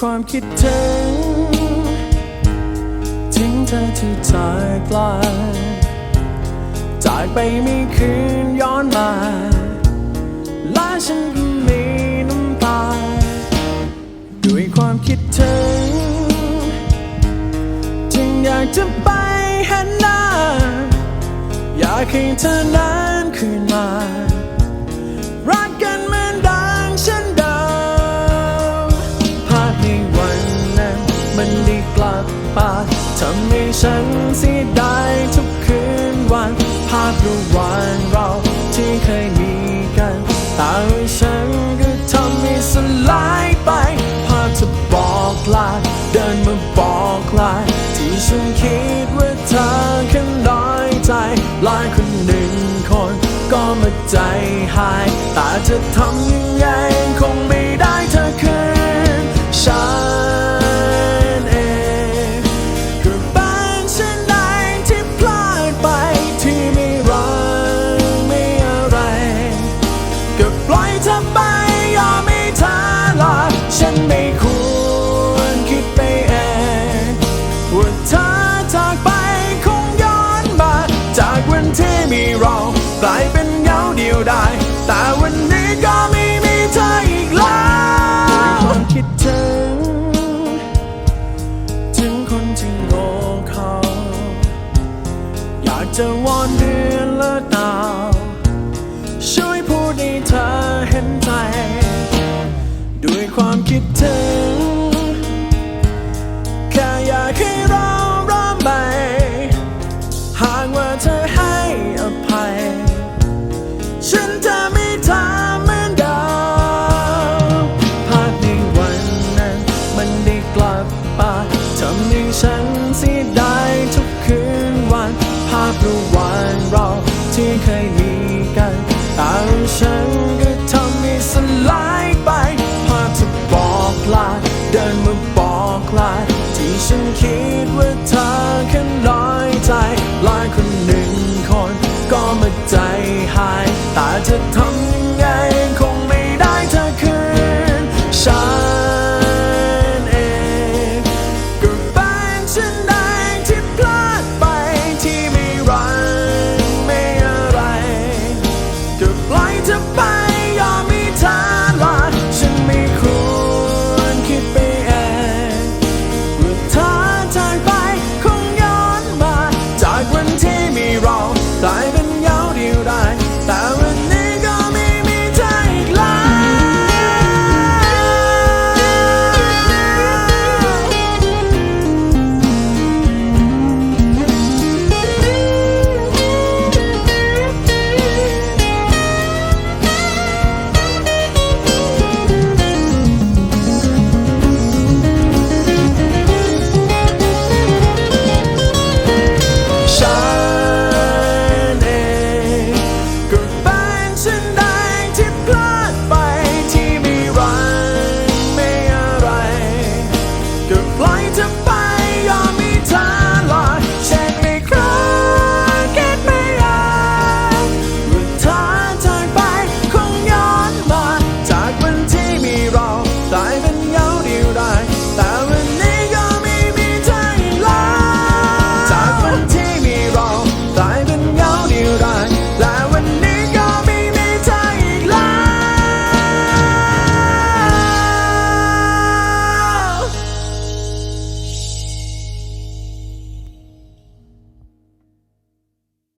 ความคิดถึง ทิ้งเธอที่จากไกลจากไปไม่คืนย้อนมา และฉันก็มีน้ำตา ด้วยความคิดถึง จึงอยากจะไปเห็นหน้า อยากให้เธอนั้นคืนมา ทำให้ฉันเสียดายทุกคืนวัน ภาพระหว่างเราที่เคยมีกันแต่ว่าฉันก็ทำให้สลายไป ภาพเธอบอกลาเดินมาบอกลาที่ฉันคิดว่าเธอแค่น้อยใจหลายคนหนึ่งคน ก็มาใจหายแต่จะทำ จะวอนเดือนและดาว ช่วยพูดให้เธอเห็นใจ ด้วยความคิดถึง แต่จะทำ